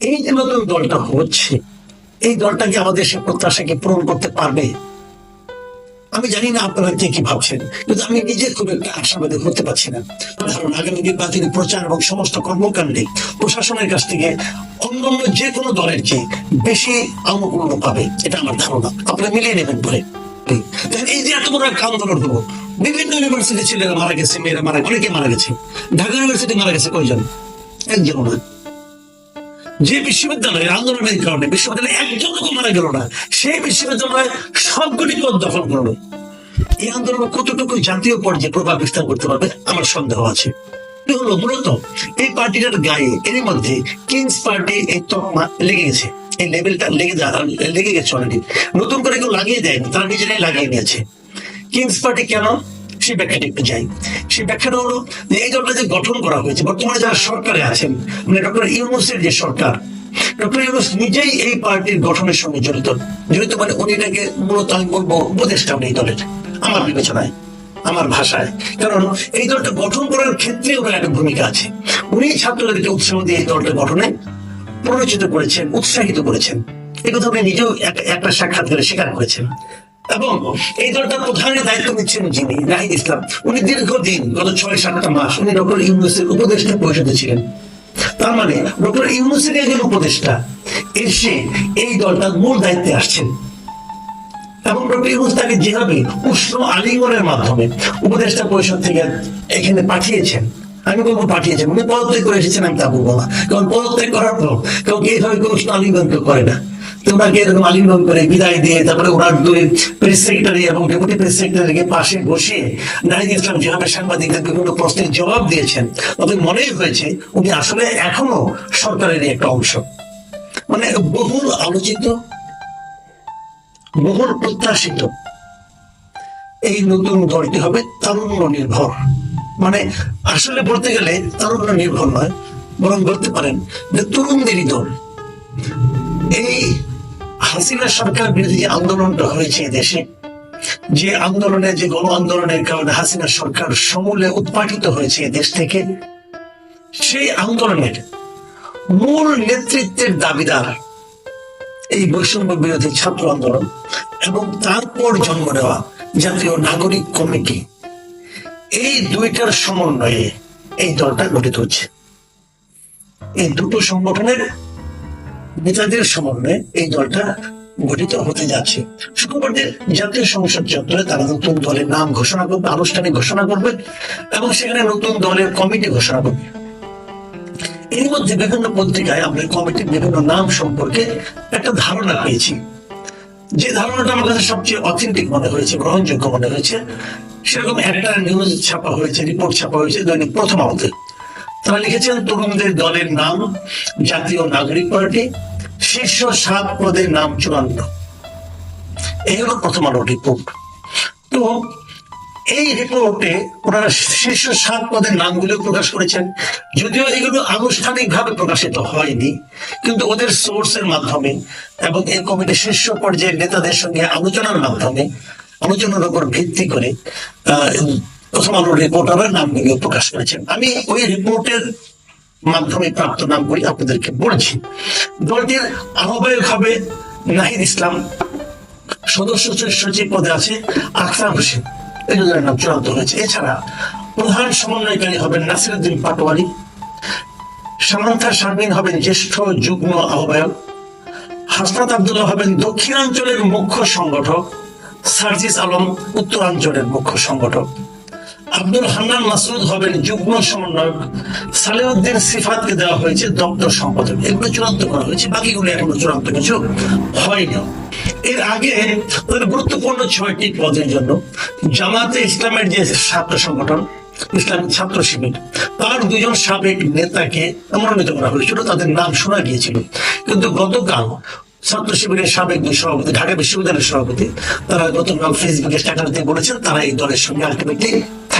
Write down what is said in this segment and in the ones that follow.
এই যে নতুন দলটা হচ্ছে এই দলটা কি আমাদের সে প্রত্যাশাকে পূরণ করতে পারবে? আমি জানি না আপনারা কে কি ভাবছেন কিন্তু আমি নিজে খুব একটা আশাবাদী হতে পারছি না। কারণ আগামী নির্বাচনী প্রচার এবং সমস্ত কর্মকাণ্ডে প্রশাসনের কাছ থেকে অন্যান্য যে কোনো দলের চেয়ে বেশি আনুকূল্য পাবে এটা আমার ধারণা। আপনারা মিলিয়ে নেবেন দেখেন, এই যে এত বড় একটা আন্দোলন হলো বিভিন্ন ইউনিভার্সিটি ছেলেরা মারা গেছে মেয়েরা মারা অনেকে মারা গেছে। ঢাকা ইউনিভার্সিটি মারা গেছে কয়জন? একজন না। যে বিশ্ববিদ্যালয়ের আন্দোলনের কারণে বিশ্ববিদ্যালয়ে একজন লোক মারা গেল না, সেই বিশ্ববিদ্যালয় সবগুলি পদ দখল করল। এই আন্দোলন কতটুকু জাতীয় পর্যায়ে প্রভাব বিস্তার করতে পারবে? আমার সন্দেহ আছে। হলো মূলত এই পার্টিটার গায়ে, এর মধ্যে কিংস পার্টি এই তকমা লেগে গেছে। এই লেভেলটা লেগে লেগে গেছে অলরেডি নতুন করে কেউ লাগিয়ে দেয়নি, তারা নিজেরাই লাগিয়ে নিয়েছে। কিংস পার্টি কেন? সেই ব্যাখ্যাটা একটু যাই। সেই ব্যাখ্যাটা হলো এই দলটা যে গঠন করা হয়েছে, বর্তমানে যারা সরকারে আছেন মানে ডক্টর ইউনুসের যে সরকার, ডক্টর ইউনুস নিজেই এই পার্টির গঠনের সঙ্গে জড়িত। জড়িত মানে উনি এটাকে মূলত আমি বলব উপদেষ্টা এই দলের, আমার বিবেচনায়, আমার ভাষায়। কারণ এই দলটা গঠন করার ক্ষেত্রে ওনার একটা ভূমিকা আছে। উনি ছাত্রদেরকে উৎসাহ দিয়ে এই দলটা গঠনে প্ররোচিত করেছেন, উৎসাহিত করেছেন। এই কথা উনি নিজেও একটা সাক্ষাৎকারে স্বীকার করেছেন। এবং এই দলটার প্রধানের দায়িত্ব নিচ্ছেন যিনি রাহিদ ইসলাম। উনি দীর্ঘদিন, গত ছয় সাতটা মাস উনি ডক্টর ইউনুসের উপদেষ্টা পরিষদে ছিলেন। তার মানে ডক্টর ইউনুসের একজন উপদেষ্টা এসে এই দলটার মূল দায়িত্বে আসছেন। এবং ডক্টর ইউনুস তাকে যেভাবে উষ্ণ আলিঙ্গনের মাধ্যমে উপদেষ্টা পরিষদ থেকে এখানে পাঠিয়েছেন, আমি বলব পাঠিয়েছেন, উনি পদত্যাগ করে এসেছেন, আমি তা বলব না। কারণ পদত্যাগ করার পর কাউকে এইভাবে কেউ উষ্ণ আলিঙ্গন কেউ করে না। তো ওনাকে এরকম আলিঙ্গন করে বিদায় দিয়ে তারপরে ওনার দুই প্রেস সেক্রেটারি এবং ডেপুটি প্রেস সেক্রেটারিকে পাশে বসিয়ে নাহিদ ইসলাম যেভাবে সাংবাদিকদের বিভিন্ন প্রশ্নের জবাব দিয়েছেন তাদের মনেই হয়েছে উনি আসলে এখনও সরকারেরই একটা অংশ। মানে বহুল আলোচিত, বহুল প্রত্যাশিত। এই নতুন দলটি হবে তারুণ্য নির্ভর মানে আসলে বলতে গেলে তারুণ্য নির্ভর নয়, বরং বলতে পারেন যে তরুণদেরই দল এই হাসিনা সরকার বিরোধী আন্দোলনটা হয়েছে দেশে। যে আন্দোলনে, যে গণ আন্দোলনের কারণে হাসিনা সরকার সমূলে উৎপাটিত হয়েছে দেশ থেকে, সেই আন্দোলনের মূল নেতৃত্বের দাবিদার এই বৈষম্য বিরোধী ছাত্র আন্দোলন এবং তারপর জন্ম নেওয়া জাতীয় নাগরিক কমিটি, এই দুইটার সমন্বয়ে এই দলটা গঠিত হচ্ছে এই দুটো সংগঠনের নেতাদের সমন্বয়ে এই দলটা গঠিত হতে যাচ্ছে। শুক্রবার জাতীয় সংসদ চত্বরে তারা নতুন দলের নাম ঘোষণা করবে, আনুষ্ঠানিক ঘোষণা করবে এবং সেখানে নতুন দলের কমিটি ঘোষণা করবে। এর মধ্যে বিভিন্ন পত্রিকায় আমরা কমিটির বিভিন্ন নাম সম্পর্কে একটা ধারণা পেয়েছি। যে ধারণাটা আমার কাছে সবচেয়ে অথেন্টিক মনে হয়েছে, গ্রহণযোগ্য মনে হয়েছে, সেরকম একটা নিউজ ছাপা হয়েছে রিপোর্ট ছাপা হয়েছে, দৈনিক প্রথম আলোতে। তারা লিখেছেন, তরুণদের দলের নাম জাতীয় নাগরিক পার্টি শীর্ষ সাত পদের নাম চূড়ান্ত। এই হলো প্রথম আলো রিপোর্ট তো এই রিপোর্টে ওনারা শীর্ষ সাত পদের নামগুলো প্রকাশ করেছেন। যদিও এগুলো আনুষ্ঠানিকভাবে প্রকাশিত হয়নি, কিন্তু ওদের সোর্সের মাধ্যমে এবং এই কমিটির শীর্ষ পর্যায়ের নেতাদের সঙ্গে আলোচনার মাধ্যমে, আলোচনার উপর ভিত্তি করে প্রথম আলোর রিপোর্টাররা নামগুলো প্রকাশ করেছেন। আমি ওই রিপোর্টের মাধ্যমে প্রাপ্ত নামগুলি আপনাদেরকে বলেছি। দলটির আহ্বায়ক হবে নাহিদ ইসলাম। সদস্য সচিব পদে আছে আখতার হোসেন। এই দুজনের নাম চূড়ান্ত হয়েছে। এছাড়া প্রধান সমন্বয়কারী হবেন নাসিরুদ্দিন পাটোয়ারি। সামান্থা শারমিন হবেন জ্যেষ্ঠ যুগ্ম আহ্বায়ক। হাসনাত আব্দুল্লাহ হবেন দক্ষিণাঞ্চলের মুখ্য সংগঠক। সার্জিস আলম উত্তরাঞ্চলের মুখ্য সংগঠক। আব্দুল হান্নান মাসুদ হবেন যুগ্ম সমন্বয়ক। সালেউদ্দিন সিফাতকে দেওয়া হয়েছে দপ্তর সম্পাদক। এগুলো চূড়ান্ত করা হয়েছে। বাকিগুলো এখনও চূড়ান্ত কিছু হয়নি। এর আগে ওদের গুরুত্বপূর্ণ ছয়টি পদের জন্য জামাতে ইসলামের যে ছাত্র সংগঠন ইসলামী ছাত্র শিবির, তার দুজন সাবেক নেতাকে মনোনীত করা হয়েছিল। তাদের নাম শোনা গিয়েছিল। কিন্তু গতকাল ছাত্র শিবিরের সাবেক দুই সভাপতি, ঢাকা বিশ্ববিদ্যালয়ের সভাপতি, তারা গতকাল ফেসবুকে স্ট্যাটাস দিয়ে বলেছেন, তারা এই দলের সঙ্গে আলটিমেটলি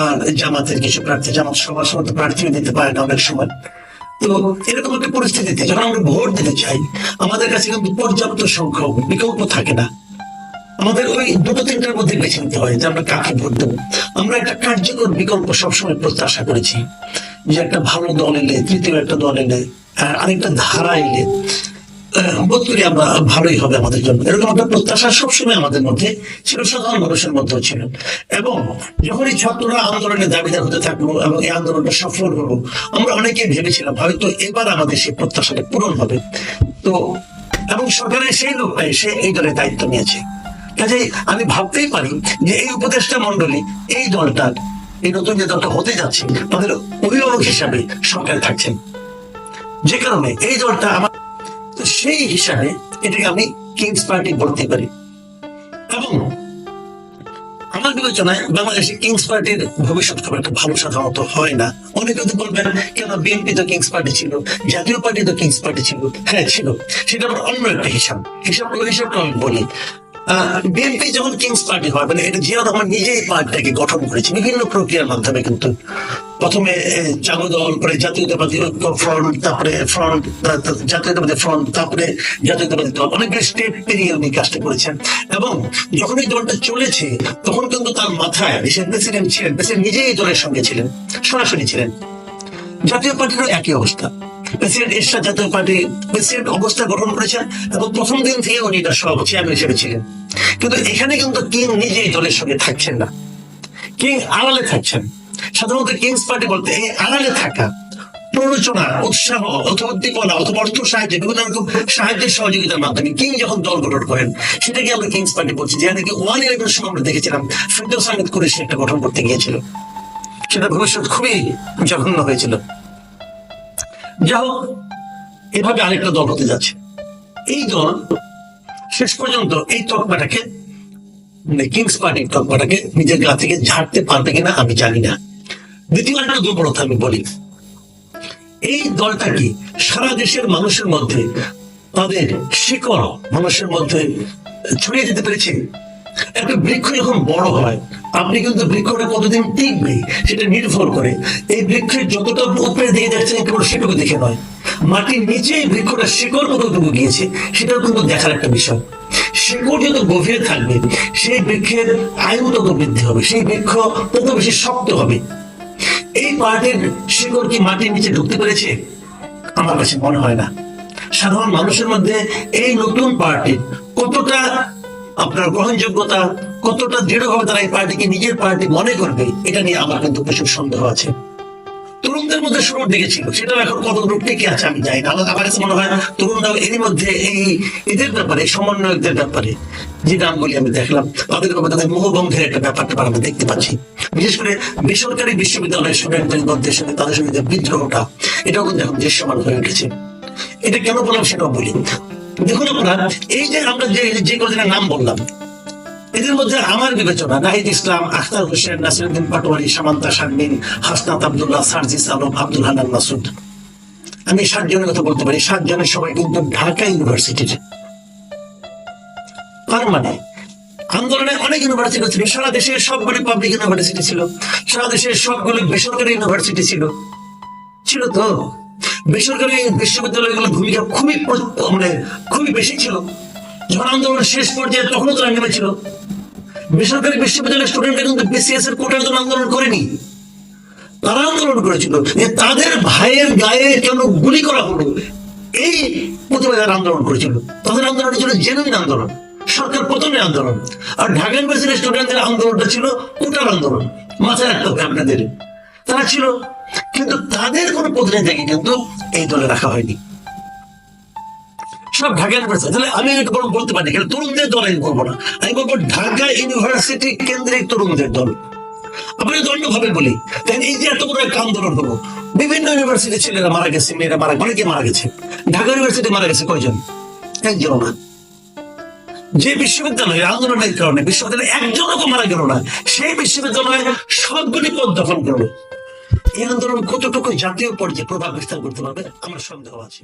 আর জামাতের কিছু প্রার্থী, জামাত সবার সময় প্রার্থীও দিতে পারে না অনেক সময়। তো এরকম একটা পরিস্থিতিতে যখন আমরা ভোট দিতে চাই, আমাদের কাছে কিন্তু পর্যাপ্ত সংখ্যক বিকল্প থাকে না। আমাদের ওই দুটো তিনটার মধ্যে বেছে নিতে হয় যে আমরা কাকে ভোট দেবো। আমরা একটা কার্যকর বিকল্প সবসময় প্রত্যাশা করেছি যে একটা ভালো দল এলে, তৃতীয় একটা দল এলে, আর আরেকটা ধারা এলে বোধ করি আমরা ভালোই হবে আমাদের জন্য। এরকম একটা প্রত্যাশা সবসময় আমাদের মধ্যে ছিল, সাধারণ মানুষের মধ্যেও ছিল। এবং যখন এই ছাত্ররা আন্দোলনের দাবিদার হতে থাকল এবং এই আন্দোলনটা সফল হলো, আমরা অনেকে ভেবেছিলাম হয়তো এবার আমাদের সেই প্রত্যাশাটা পূরণ হবে। তো, এবং সরকারের সেই লোকটাই সে এই দলের দায়িত্ব নিয়েছে। কাজেই আমি ভাবতেই পারি যে এই উপদেষ্টা মন্ডলী এই দলটা, এই নতুন যে দলটা হতে যাচ্ছে, তাদের অভিভাবক হিসাবে সরকার থাকছেন। যে কারণে এই দলটা আমার সেই হিসাবে এটাকে আমি কিংস পার্টি বলতে পারি। এবং আমার বিবেচনায় বাংলাদেশে কিংস পার্টির ভবিষ্যৎ খুব একটা ভালো সাধারণত হয় না। অনেকে তো বলবেন, কেন বিএনপি তো কিংস পার্টি ছিল? জাতীয় পার্টি তো কিংস পার্টি ছিল। হ্যাঁ ছিল। সেটা আমার অন্য একটা হিসাব। হিসাব হিসাবটা আমি বলি। বিএনপি যখন কিংস পার্টি হয় মানে এটা জিয়া রহমান নিজেই পার্টিটাকে গঠন করেছে বিভিন্ন প্রক্রিয়ার মাধ্যমে কিন্তু। প্রথমে চালু দল, পরে জাতীয়তাবাদী ঐক্য ফ্রন্ট তারপরে ফ্রন্ট জাতীয়তাবাদী ফ্রন্ট তারপরে জাতীয়তাবাদী দল। অনেকগুলো স্টেপ পেরিয়ে উনি কাজটা করেছেন। এবং যখন এই দলটা চলেছে, তখন কিন্তু তার মাথায় দেশের প্রেসিডেন্ট ছিলেন প্রেসিডেন্ট নিজেই এই দলের সঙ্গে ছিলেন, সরাসরি ছিলেন। জাতীয় পার্টিরও একই অবস্থা। প্রেসিডেন্ট এরশাদ জাতীয় পার্টি প্রেসিডেন্ট অবস্থা গঠন করেছেন এবং প্রথম দিন থেকে উনি এটা সভাপতি চেয়ারম্যান হিসেবে ছিলেন। কিন্তু এখানে কিন্তু কিং নিজেই দলের সঙ্গে থাকছেন না। কিং আড়ালে থাকছেন। সাধারণত কিংস পার্টি বলতে এই আড়ালে থাকা, প্ররোচনা, উৎসাহ অথবা উদ্দীপনা অথবা অর্থ সাহায্য, বিভিন্ন রকম সাহায্যের সহযোগিতার মাধ্যমে কিং যখন দল গঠন করেন, সেটাকে আমরা কিংস পার্টি বলছি, যেখানে কি ওয়ান ইলেভেন সময় আমরা দেখেছিলাম, ফিরদৌস আহমেদ কুরেশি একটা গঠন করতে গিয়েছিল। সেটা ভবিষ্যৎ খুবই জঘন্য হয়েছিল। যা হোক, এভাবে আরেকটা দল হতে যাচ্ছে। এই দল শেষ পর্যন্ত এই তকমাটাকে মানে কিংস পার্টির তকমাটাকে নিজের গা থেকে ঝাড়তে পারবে কিনা আমি জানি না। দ্বিতীয় একটা দুর্বলতা আমি বলি। এই দলটা কি সারা দেশের মানুষের মধ্যে তাদের শিকড় মানুষের মধ্যে ছড়িয়ে যেতে পেরেছে? একটা বৃক্ষ যখন বড় হয়, আপনি কিন্তু বৃক্ষটা কতদিন টিকবে সেটা নির্ভর করে। এই বৃক্ষের যতটা উপরে দিয়ে যাচ্ছে কেবল সেটুকু দেখে নয়, মাটির নিচে বৃক্ষটা শিকড় কতটুকু গিয়েছে সেটাও কিন্তু দেখার একটা বিষয়। শিকড় যত গভীরে থাকবে, সেই বৃক্ষের আয়ু তত বৃদ্ধি হবে, সেই বৃক্ষ তত বেশি শক্ত হবে। এই পার্টির শিকড় কি মাটির নিচে ঢুকতে পেরেছে? আমার কাছে মনে হয় না। সাধারণ মানুষের মধ্যে এই নতুন পার্টি কতটা আপনার গ্রহণযোগ্যতা কতটা দৃঢ়ভাবে তারা এই পার্টিকে নিজের পার্টি মনে করবে, এটা নিয়ে আমার কিন্তু প্রচুর সন্দেহ আছে। তরুণদের মধ্যে শুরুর দিকে ছিল, সেটাও এখন কতটুকু টিকে আছে আমি জানি না। আমার কাছে মনে হয় তরুণরাও এরই মধ্যে এই এদের ব্যাপারে, সমন্বয়কদের ব্যাপারে যে নামগুলি আমি দেখলাম, তাদের ব্যাপারে তাদের মোহভঙ্গের একটা ব্যাপারটা আমরা দেখতে পাচ্ছি। বিশেষ করে বেসরকারি বিশ্ববিদ্যালয়ের স্টুডেন্টদের মধ্যে সাথে তাদের সঙ্গে যে বিদ্রোহটা, এটাও কিন্তু এখন দৃশ্যমান হয়ে উঠেছে। এটা কেন বললাম সেটাও বলি। দেখুন আপনারা এই যে আমরা যে যে কদিনের নাম বললাম, এদের মধ্যে আমার বিবেচনা, নাহিদ ইসলাম, আখতার হোসেন, নাসিরুদ্দিন পাটোয়ারি, সামান্তা শারমিন, হাসনাত আব্দুল্লাহ, সার্জিস আলম, আব্দুল হানান মাসুদ। আমি সাত জনের কথা বলতে পারি সাত জনের সবাই কিন্তু ঢাকা ইউনিভার্সিটির। তার মানে আন্দোলনে অনেক ইউনিভার্সিটি ছিল, সারা দেশের সবগুলি পাবলিক ইউনিভার্সিটি ছিল, সারা দেশের সবগুলি বেসরকারি ইউনিভার্সিটি ছিল। ছিল তো? বেসরকারি বিশ্ববিদ্যালয়গুলোর ভূমিকা খুবই মানে খুবই বেশি ছিল। যখন আন্দোলনের শেষ পর্যায়ে তখনও তারা নেমেছিল। বেসরকারি বিশ্ববিদ্যালয়ের স্টুডেন্টরা কিন্তু বিসিএস এর কোটার জন্য আন্দোলন করেনি। তারা আন্দোলন করেছিল যে তাদের ভাইয়ের গায়ে কেন গুলি করা হলো? এই প্রতিবাদে তারা আন্দোলন করেছিল। তাদের আন্দোলন ছিল জেনুইন আন্দোলন। সরকার পতনের আন্দোলন। আর ঢাকা ইউনিভার্সিটির স্টুডেন্টদের আন্দোলনটা ছিল কোটার আন্দোলন। মাথায় রাখতে হবে আপনাদের। তারা ছিল কিন্তু তাদের কোনো প্রতিনিধিকে কিন্তু এই দলে রাখা হয়নি। সব ঢাকা ইউনিভার্সিটি তাহলে আমি এটা বরং বলতে পারি কিন্তু তরুণদের দল আমি বলব না। আমি বলব ঢাকা ইউনিভার্সিটি কেন্দ্রিক তরুণদের দল। বলি এই যে এত বড় একটা আন্দোলন বিভিন্ন ইউনিভার্সিটি ছেলেরা মারা গেছে, মেয়েরা মারা অনেকে মারা গেছে। ঢাকা ইউনিভার্সিটি মারা গেছে কয়জন? একজন না। যে বিশ্ববিদ্যালয়ের আন্দোলনের কারণে বিশ্ববিদ্যালয়ে একজনও মারা গেল না, সেই বিশ্ববিদ্যালয়ে সবগুলি পদ দখল করল। এই আন্দোলন কতটুকু জাতীয় পর্যায়ে প্রভাব বিস্তার করতে পারবে? আমার সন্দেহ আছে।